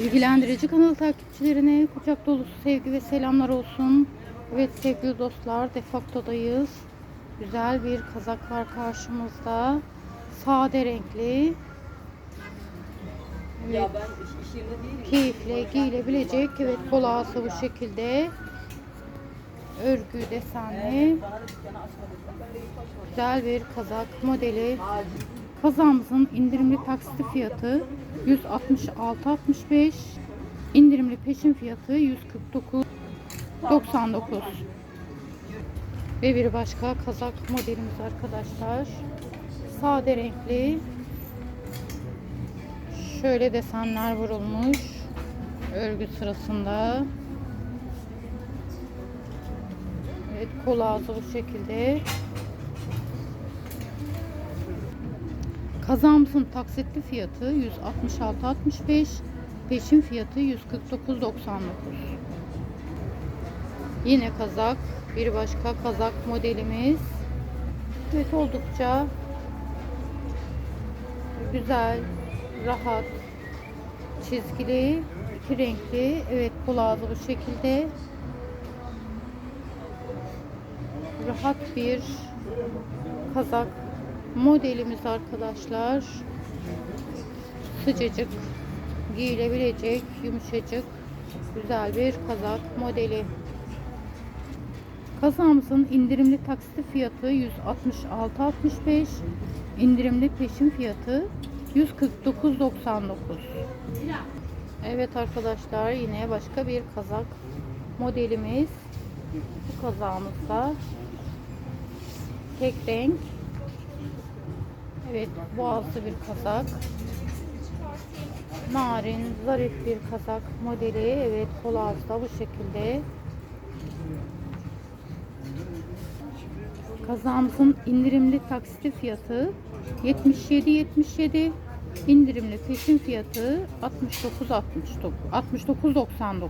Bilgilendirici kanal takipçilerine kucak dolusu sevgi ve selamlar olsun. Evet sevgili dostlar defaktodayız. Güzel bir kazak var karşımızda. Sade renkli. Evet, keyifle giyilebilecek. Evet kol ağası bu şekilde. Örgü desenli. Güzel bir kazak modeli. Acil. Kazağımızın indirimli taksiti fiyatı 166.65. İndirimli peşin fiyatı 149.99. Ve bir başka kazak modelimiz arkadaşlar. Sade renkli. Şöyle desenler vurulmuş. Örgü sırasında. Evet kol ağzı bu şekilde. Kazağımızın taksitli fiyatı 166.65, peşin fiyatı 149.99. Yine kazak, bir başka kazak modelimiz. Evet oldukça güzel, rahat, çizgili, iki renkli. Evet kol ağzı bu şekilde. Rahat bir kazak modelimiz arkadaşlar. Sıcacık giyilebilecek yumuşacık güzel bir kazak modeli. Kazağımızın indirimli taksiti fiyatı 166.65 indirimli peşin fiyatı 149.99 Evet arkadaşlar yine başka bir kazak modelimiz bu kazağımızda tek renk Evet, boğazlı bir kazak. Narin, zarif bir kazak modeli. Evet, kol da bu şekilde. Kazağımızın indirimli taksiti fiyatı 77.77. indirimli peşin fiyatı 69.69 69.99.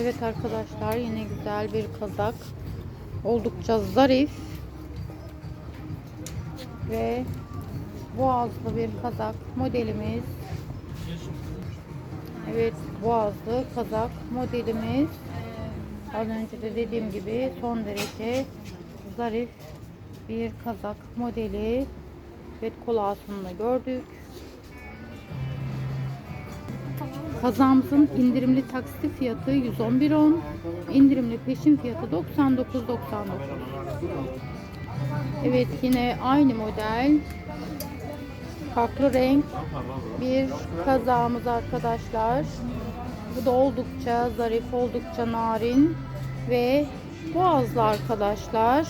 Evet arkadaşlar yine güzel bir kazak. Oldukça zarif ve boğazlı bir kazak modelimiz. Evet boğazlı kazak modelimiz. Az önce de dediğim gibi son derece zarif bir kazak modeli. Evet kol ağzını gördük. Kazağımızın indirimli taksiti fiyatı 111.10. indirimli peşin fiyatı 99.99. Evet yine aynı model. Farklı renk bir kazağımız arkadaşlar. Bu da oldukça zarif, oldukça narin ve boğazlı arkadaşlar.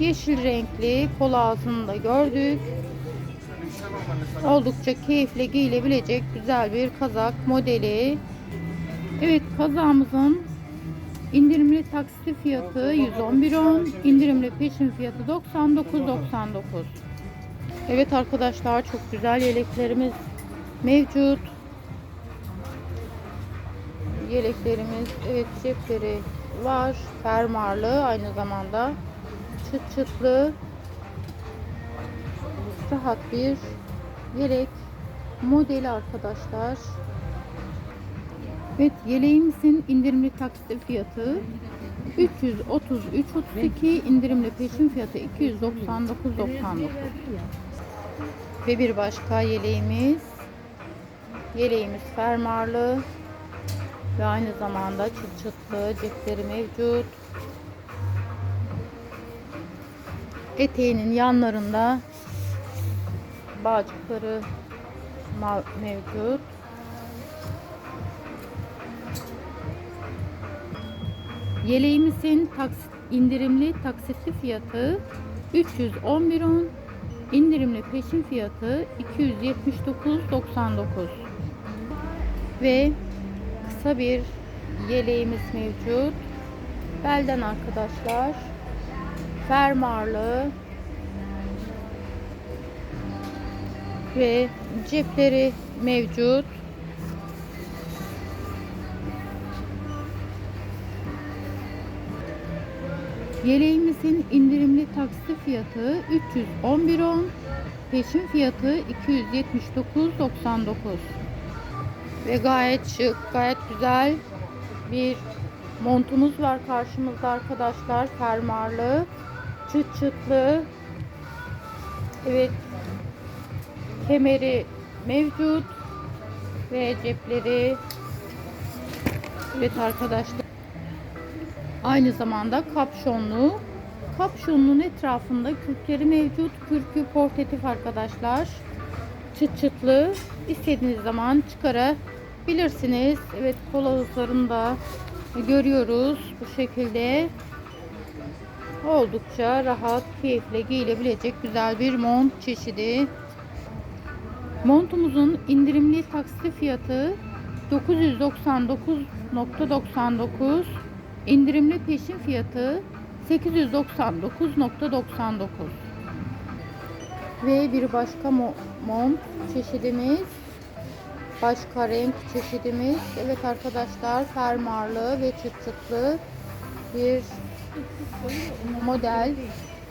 Yeşil renkli kol ağzını da gördük. Oldukça keyifli giyilebilecek güzel bir kazak modeli. Evet kazağımızın İndirimli taksiti fiyatı 111.10, indirimli peşin fiyatı 99.99. Evet arkadaşlar çok güzel yeleklerimiz mevcut. Yeleklerimiz evet cepleri var. Fermuarlı aynı zamanda çıt çıtlı rahat bir yelek modeli arkadaşlar. Evet yeleğimizin indirimli taksit fiyatı 333.32 indirimli peşin fiyatı 299.99 ve bir başka yeleğimiz yeleğimiz fermuarlı ve aynı zamanda çıt çıtlı cepleri mevcut. Eteğinin yanlarında bağcıkları mevcut Yeleğimizin taksit, indirimli taksitli fiyatı 311.10 indirimli peşin fiyatı 279.99 ve kısa bir yeleğimiz mevcut. Belden arkadaşlar fermuarlı ve cepleri mevcut Yeleğimizin indirimli taksiti fiyatı 311.10, peşin fiyatı 279.99. Ve gayet şık, gayet güzel bir montumuz var karşımızda arkadaşlar. Fermuarlı, çıt çıtlı. Evet. Kemeri mevcut ve cepleri Evet arkadaşlar. Aynı zamanda kapşonlu. Kapşonun etrafında kürkleri mevcut. Kürkü portatif arkadaşlar. Çıt çıtlı. İstediğiniz zaman çıkarabilirsiniz. Evet kol ağızlarını da görüyoruz bu şekilde. Oldukça rahat, keyifle giyilebilecek güzel bir mont çeşidi. Montumuzun indirimli taksitli fiyatı 999.99 indirimli peşin fiyatı 899.99 ve bir başka mo- mont çeşidimiz başka renk çeşidimiz. Evet arkadaşlar fermuarlı ve çıt çıtlı bir model.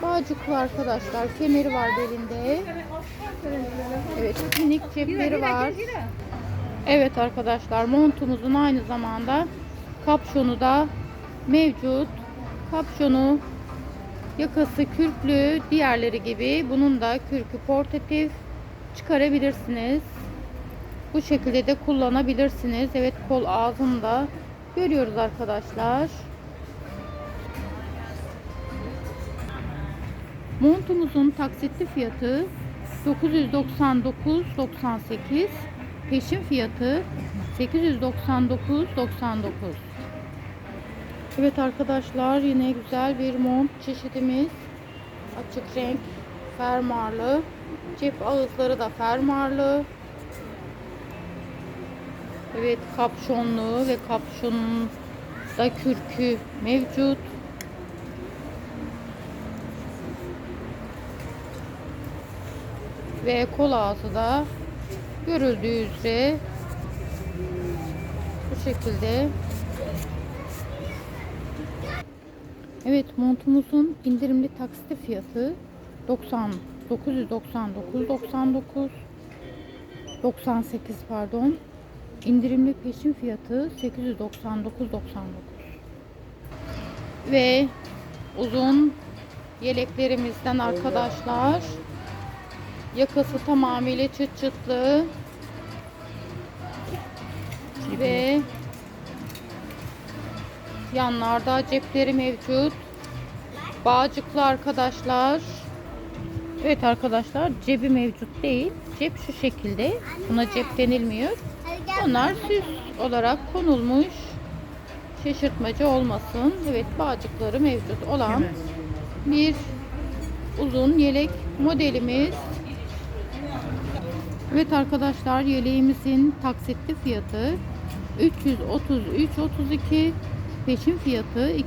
Bağcıklı arkadaşlar kemeri var belinde. Evet minik cepleri var. Evet arkadaşlar montumuzun aynı zamanda kapşonu da mevcut. Kapşonu yakası kürklü diğerleri gibi bunun da kürkü portatif çıkarabilirsiniz. Bu şekilde de kullanabilirsiniz. Evet kol ağzında görüyoruz arkadaşlar. Montumuzun taksitli fiyatı 999.98 Peşin fiyatı 899.99. Evet arkadaşlar yine güzel bir mont çeşidimiz. Açık renk fermuarlı. Cep ağızları da fermuarlı. Evet kapşonlu ve kapşonun da kürkü mevcut. Ve kol ağzı da görüldüğü üzere bu şekilde Evet montumuzun indirimli taksitli fiyatı 90 999 99 98 pardon indirimli peşin fiyatı 899 99 ve uzun yeleklerimizden arkadaşlar Yakası tamamıyla çıt çıtlı. Ve yanlarda cepleri mevcut. Bağcıklı arkadaşlar. Evet arkadaşlar cebi mevcut değil. Cep şu şekilde. Buna cep denilmiyor. Onlar süs olarak konulmuş. Şaşırtmacı olmasın. Evet bağcıkları mevcut olan bir uzun yelek modelimiz. Evet arkadaşlar yeleğimizin taksitli fiyatı 333.32 peşin fiyatı 299.99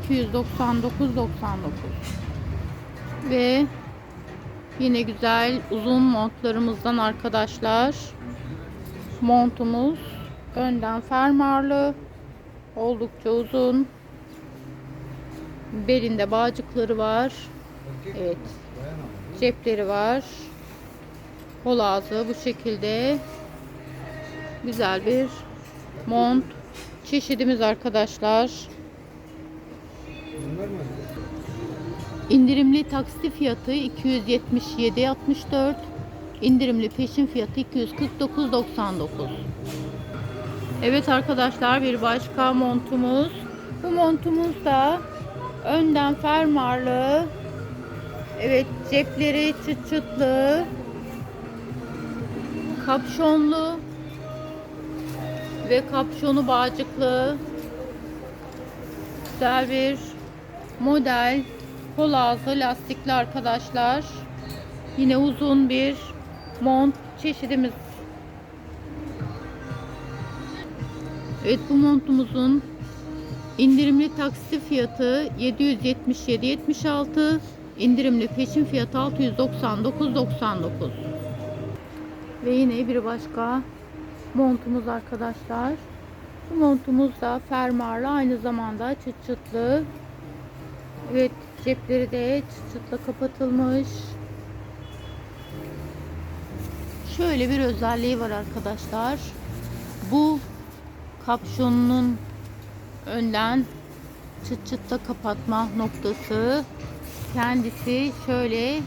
ve yine güzel uzun montlarımızdan arkadaşlar montumuz önden fermuarlı oldukça uzun belinde bağcıkları var evet cepleri var. Kol ağzı bu şekilde. Güzel bir mont. Çeşidimiz arkadaşlar. İndirimli taksitli fiyatı 277.64 indirimli peşin fiyatı 249.99 Evet arkadaşlar bir başka montumuz. Bu montumuz da önden fermuarlı evet cepleri çıt çıtlı kapşonlu ve kapşonu bağcıklı. Güzel bir model kol ağzı lastikli arkadaşlar yine uzun bir mont çeşidimiz Evet bu montumuzun indirimli taksi fiyatı 777.76 indirimli peşin fiyatı 699.99 ve yine bir başka montumuz arkadaşlar. Bu montumuz da fermuarlı aynı zamanda çıt çıtlı. Evet cepleri de çıt çıtla kapatılmış. Şöyle bir özelliği var arkadaşlar. Bu kapşonunun önden çıt çıtla kapatma noktası. Kendisi şöyle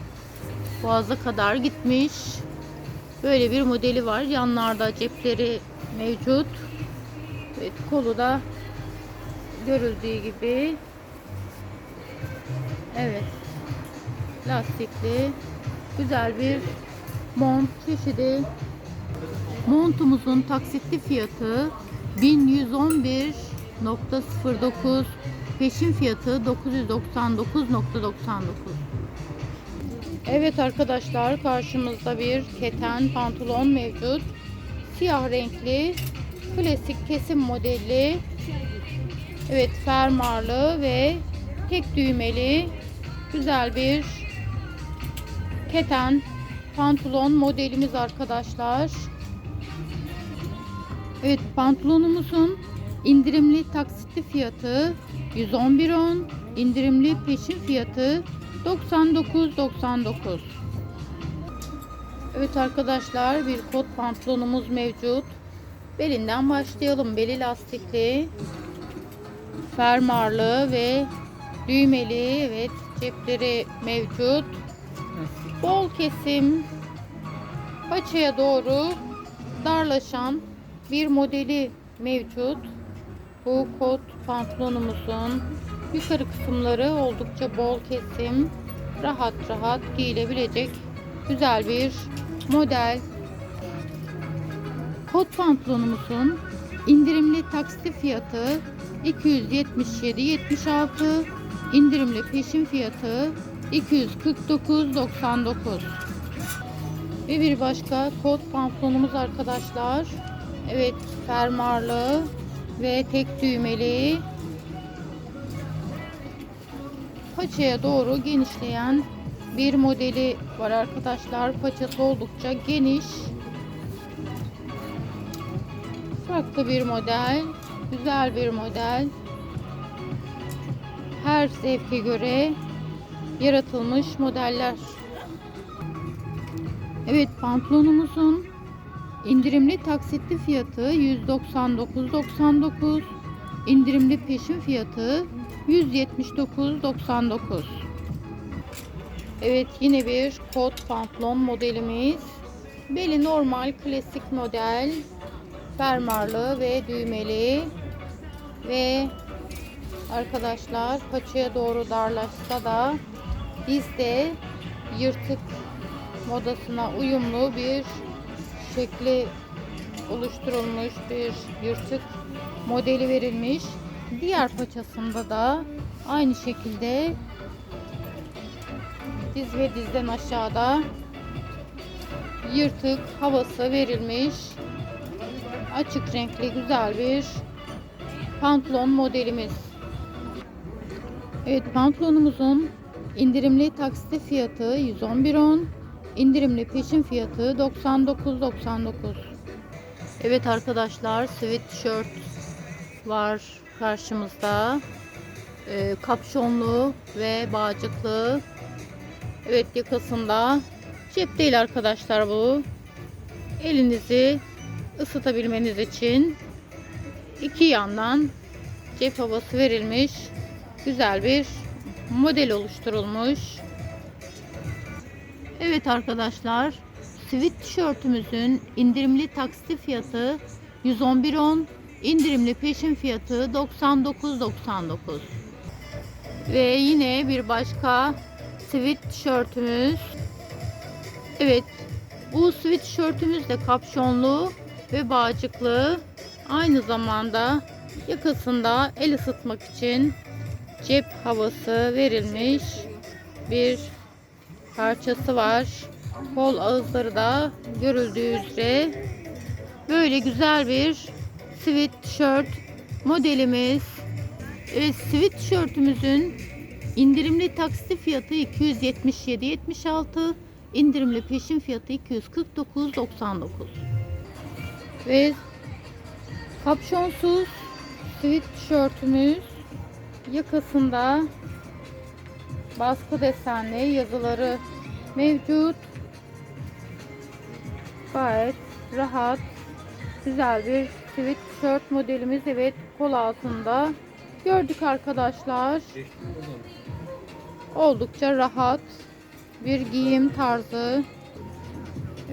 boğaza kadar gitmiş. Böyle bir modeli var. Yanlarda cepleri mevcut. Evet, kolu da görüldüğü gibi. Evet. Lastikli güzel bir mont çeşidi. Montumuzun taksitli fiyatı 1111.09 peşin fiyatı 999.99 Evet arkadaşlar karşımızda bir keten pantolon mevcut. Siyah renkli klasik kesim modeli. Evet fermuarlı ve tek düğmeli güzel bir keten pantolon modelimiz arkadaşlar. Evet pantolonumuzun indirimli taksitli fiyatı 111.10 indirimli peşin fiyatı 99.99 Evet arkadaşlar bir kot pantolonumuz mevcut. Belinden başlayalım. Beli lastikli, fermuarlı ve düğmeli. Evet cepleri mevcut. Bol kesim paçaya doğru darlaşan bir modeli mevcut. Bu kot pantolonumuzun yukarı kısımları oldukça bol kesim, rahat rahat giyilebilecek güzel bir model. Kot pantolonumuzun indirimli taksitli fiyatı 277.76, indirimli peşin fiyatı 249.99. Ve bir başka kot pantolonumuz arkadaşlar. Evet fermuarlı ve tek düğmeli. Paçaya doğru genişleyen bir modeli var arkadaşlar. Paçası oldukça geniş. Farklı bir model. Güzel bir model. Her zevke göre yaratılmış modeller. Evet pantolonumuzun indirimli taksitli fiyatı 199.99 indirimli peşin fiyatı 179.99 Evet yine bir kot pantolon modelimiz beli normal klasik model fermuarlı ve düğmeli ve arkadaşlar paçaya doğru darlaşsa da dizde yırtık modasına uyumlu bir şekli oluşturulmuş bir yırtık modeli verilmiş. Diğer paçasında da aynı şekilde diz ve dizden aşağıda yırtık havası verilmiş. Açık renkli güzel bir pantolon modelimiz. Evet pantolonumuzun indirimli taksitli fiyatı 111.10 indirimli peşin fiyatı 99.99 Evet arkadaşlar sweatshirt var karşımızda. Ee, kapşonlu ve bağcıklı. Evet yakasında cep değil arkadaşlar bu. Elinizi ısıtabilmeniz için iki yandan cep havası verilmiş güzel bir model oluşturulmuş. Evet arkadaşlar sweatshirtümüzün indirimli taksitli fiyatı 111.10 indirimli peşin fiyatı 99.99 ve yine bir başka sweatshirtümüz evet bu sweatshirtümüz de kapşonlu ve bağcıklı. Aynı zamanda yakasında el ısıtmak için cep havası verilmiş bir parçası var. Kol ağızları da görüldüğü üzere böyle güzel bir sweatshirt modelimiz. Evet sweatshirtümüzün indirimli taksitli fiyatı 277.76 indirimli peşin fiyatı 249.99 ve kapşonsuz sweatshirtümüz yakasında baskı desenli yazıları mevcut. Gayet rahat, güzel bir sivit tişört modelimiz evet kol altında gördük arkadaşlar. Oldukça rahat bir giyim tarzı.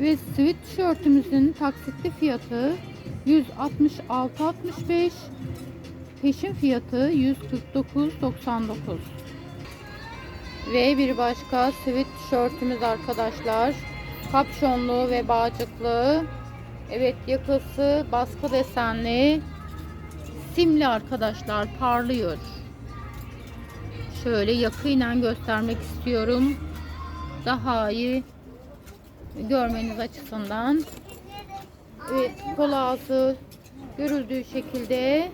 Ve sivit tişörtümüzün taksitli fiyatı 166.65 peşin fiyatı 149.99 ve bir başka sivit tişörtümüz arkadaşlar. Kapşonlu ve bağcıklı. Evet yakası baskı desenli. Simli arkadaşlar parlıyor. Şöyle yakıyla göstermek istiyorum. Daha iyi görmeniz açısından. Evet kol ağzı görüldüğü şekilde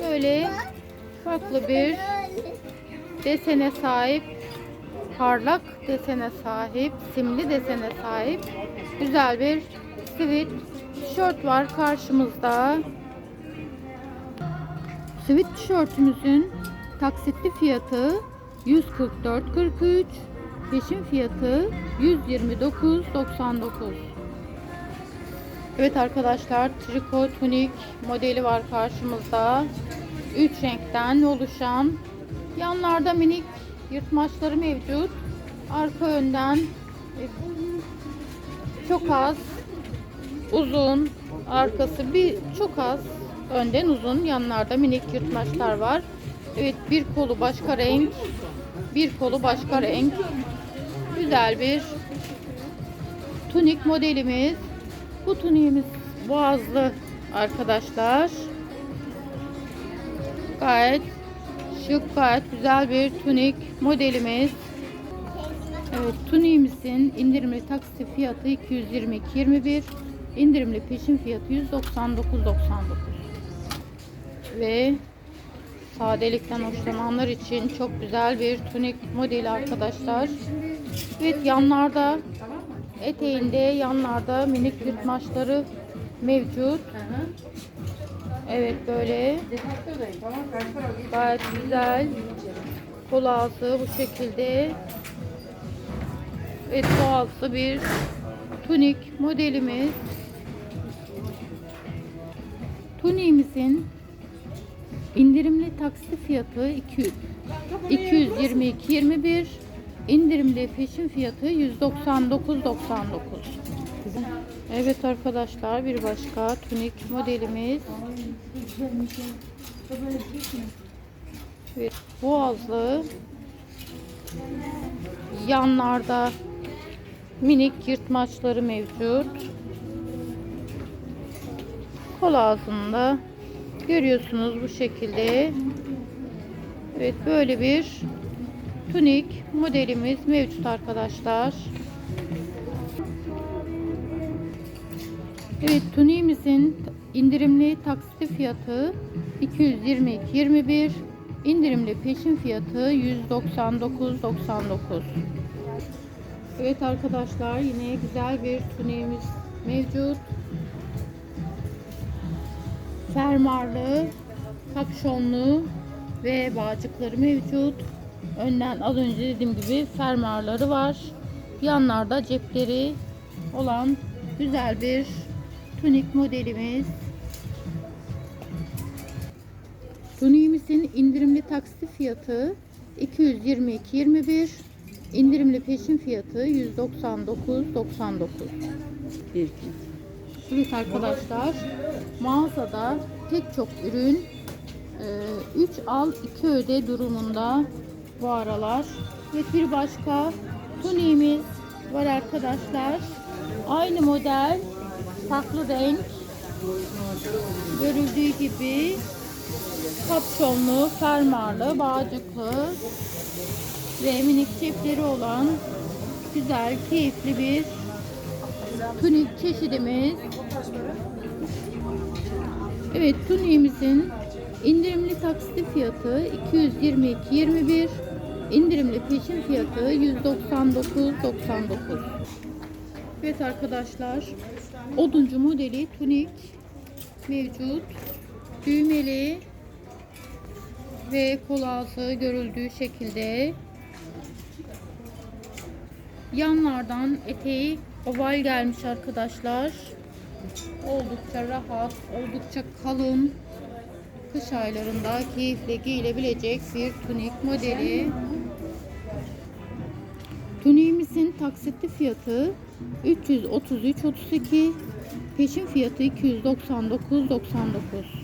böyle farklı bir desene sahip parlak desene sahip simli desene sahip güzel bir sivit tişört var karşımızda. Sivit tişörtümüzün taksitli fiyatı 144.43 peşin fiyatı 129.99 Evet arkadaşlar triko tunik modeli var karşımızda. 3 renkten oluşan yanlarda minik yırtmaçları mevcut. Arka önden e, çok az uzun arkası bir çok az önden uzun yanlarda minik yırtmaçlar var. Evet bir kolu başka renk bir kolu başka renk. Güzel bir tunik modelimiz bu tuniğimiz boğazlı arkadaşlar. Gayet şık gayet güzel bir tunik modelimiz. Evet tuniğimizin indirimli taksi fiyatı 222.21 indirimli peşin fiyatı 199.99 ve sadelikten hoşlananlar için çok güzel bir tunik modeli arkadaşlar. Evet yanlarda eteğinde yanlarda minik yırtmaçları mevcut. Evet böyle. Gayet güzel. Kol altı bu şekilde. Evet doğalsı bir tunik modelimiz. Tuniğimizin indirimli taksi fiyatı 200 222.21 indirimli peşin fiyatı 199.99 Evet arkadaşlar bir başka tunik modelimiz. Bir boğazlı yanlarda minik yırtmaçları mevcut. Kol ağzında görüyorsunuz bu şekilde. Evet böyle bir tunik modelimiz mevcut arkadaşlar. Evet tuniğimizin indirimli taksitli fiyatı 222.21 indirimli peşin fiyatı 199.99 Evet arkadaşlar yine güzel bir tuniğimiz mevcut. Fermarlı kapşonlu ve bağcıkları mevcut önden az önce dediğim gibi fermarları var. Yanlarda cepleri olan güzel bir tunik modelimiz. Tuniğimizin indirimli taksi fiyatı 222.21 indirimli peşin fiyatı 199.99 Evet arkadaşlar mağazada pek çok ürün 3 al 2 öde durumunda bu aralar. Ve bir başka tuniğimiz var arkadaşlar. Aynı model farklı renk. Görüldüğü gibi kapşonlu, fermarlı, bağcıklı ve minik cepleri olan güzel, keyifli bir tunik çeşidimiz. Evet, tuniğimizin indirimli taksitli fiyatı 222.21 indirimli peşin fiyatı 199.99 Evet arkadaşlar oduncu modeli tunik mevcut düğmeli ve kol altı görüldüğü şekilde yanlardan eteği oval gelmiş arkadaşlar Oldukça rahat, oldukça kalın. Kış aylarında keyifle giyilebilecek bir tunik modeli. Tuniğimizin taksitli fiyatı 333.32, peşin fiyatı 299.99.